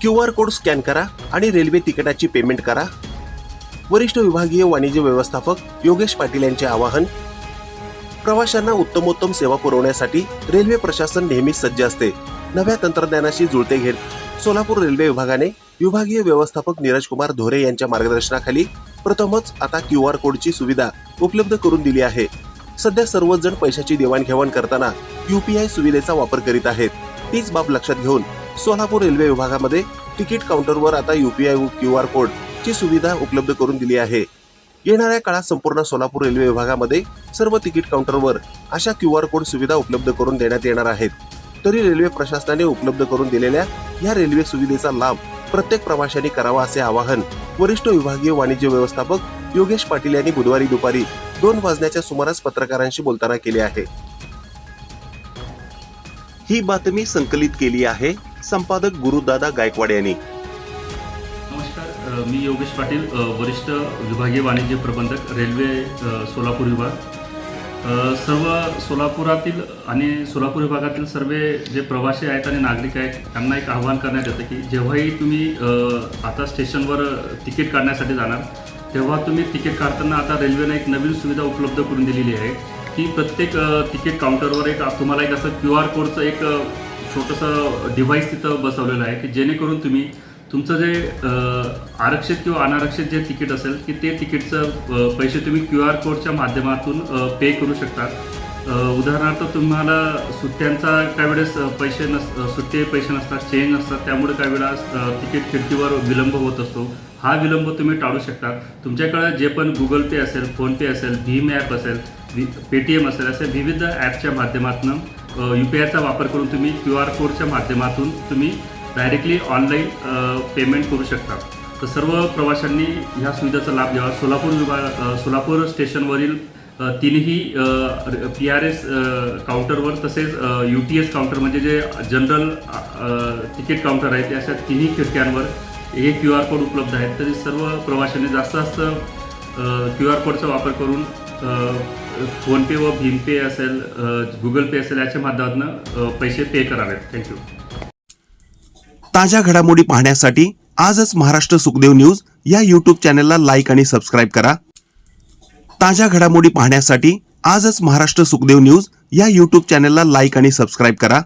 Q R code scan करा आणि railway तिकिटाची पेमेंट करा. वरिष्ठ विभागीय वाणिज्य व्यवस्थापक योगेश पाटील यांचे आवाहन प्रवाशांना उत्तमोत्तम सेवा पुरवण्यासाठी रेल्वे प्रशासन नेहमीच सज्ज असते. नव्या तंत्रज्ञानाशी जुळते घेत सोलापूर रेल्वे विभागाने विभागीय व्यवस्थापक नीरज कुमार धोरे यांच्या मार्गदर्शनाखाली प्रथमच आता क्यू आर कोडची सुविधा उपलब्ध करून दिली आहे. सध्या सर्वच जण पैशाची देवाणघेवाण करताना युपीआय सुविधेचा वापर करीत आहेत. तीच बाब लक्षात घेऊन सोलापूर रेल्वे विभागामध्ये तिकीट काउंटरवर आता युपीआय क्यू आर कोड ची सुविधा उपलब्ध करून दिली आहे. येणाऱ्या काळात संपूर्ण सोलापूर रेल्वे विभागामध्ये सर्व तिकीट काउंटरवर अशा क्यू आर कोड सुविधा उपलब्ध करून देण्यात येणार आहेत. तरी रेल्वे प्रशासनाने उपलब्ध करून दिलेल्या या रेल्वे सुविधेचा लाभ प्रत्येक प्रवाशांनी करावा असे आवाहन वरिष्ठ विभागीय वाणिज्य व्यवस्थापक योगेश पाटील यांनी बुधवारी दुपारी दोन वाजण्याच्या सुमारास पत्रकारांशी बोलताना केले आहे. ही बातमी संकलित केली आहे संपादक गुरुदादा गायकवाड यांनी. नमस्कार मी योगेश पाटील वरिष्ठ विभागीय वाणिज्य प्रबंधक रेल्वे सोलापूर विभाग. सर्व सोलापुरातील आणि सोलापूर विभागातील सर्व जे प्रवासी आहेत आणि नागरिक आहेत त्यांना एक आव्हान करण्यात येतं की जेव्हाही तुम्ही आता स्टेशनवर तिकीट काढण्यासाठी जाणार तेव्हा तुम्ही तिकीट काढताना आता रेल्वेने एक नवीन सुविधा उपलब्ध करून दिलेली आहे की प्रत्येक तिकीट काउंटरवर एक तुम्हाला एक असं क्यू आर कोडचं एक छोटंसं डिव्हाइस तिथं बसवलेलं आहे की जेणेकरून तुम्ही तुमचं जे आरक्षित किंवा अनारक्षित जे तिकीट असेल की ते तिकीटचं पैसे तुम्ही क्यू आर कोडच्या माध्यमातून पे करू शकता. उदाहरणार्थ तुम्हाला सुट्ट्यांचा काही वेळेस पैसे नस सुट्टे पैसे नसतात चेंज नसतात त्यामुळे काही वेळा तिकीट खिडकीवर विलंब होत असतो. हा विलंब तुम्ही टाळू शकता. तुमच्याकडे जे पण गुगल पे असेल फोनपे असेल भीम ॲप असेल पेटीएम असेल असे विविध ॲपच्या माध्यमातून यू पी आयचा वापर करून तुम्ही क्यू आर कोडच्या माध्यमातून तुम्ही डायरेक्टली ऑनलाईन पेमेंट करू शकता. तर सर्व प्रवाशांनी ह्या सुविधेचा लाभ घ्यावा. सोलापूर विभाग सोलापूर स्टेशनवरील तिन्ही पी आर एस काउंटरवर तसेच यू टी एस काउंटर म्हणजे जे जनरल तिकीट काउंटर आहेत अशा तिन्ही खिडक्यांवर हे क्यू आर कोड उपलब्ध आहेत. तरी सर्व प्रवाशांनी जास्त जास्त क्यू आर कोडचा वापर करून फोनपे व भीमपे असेल गुगल पे असेल याच्या माध्यमातून पैसे पे करावेत. थँक्यू ताज्या घडामोडी पाहण्यासाठी आजच महाराष्ट्र सुखदेव न्यूज या यूट्यूब चॅनलला लाईक आणि सबस्क्राईब करा. ताज्या घडामोडी पाहण्यासाठी आजच महाराष्ट्र सुखदेव न्यूज या यूट्यूब चॅनलला लाईक आणि सबस्क्राईब करा.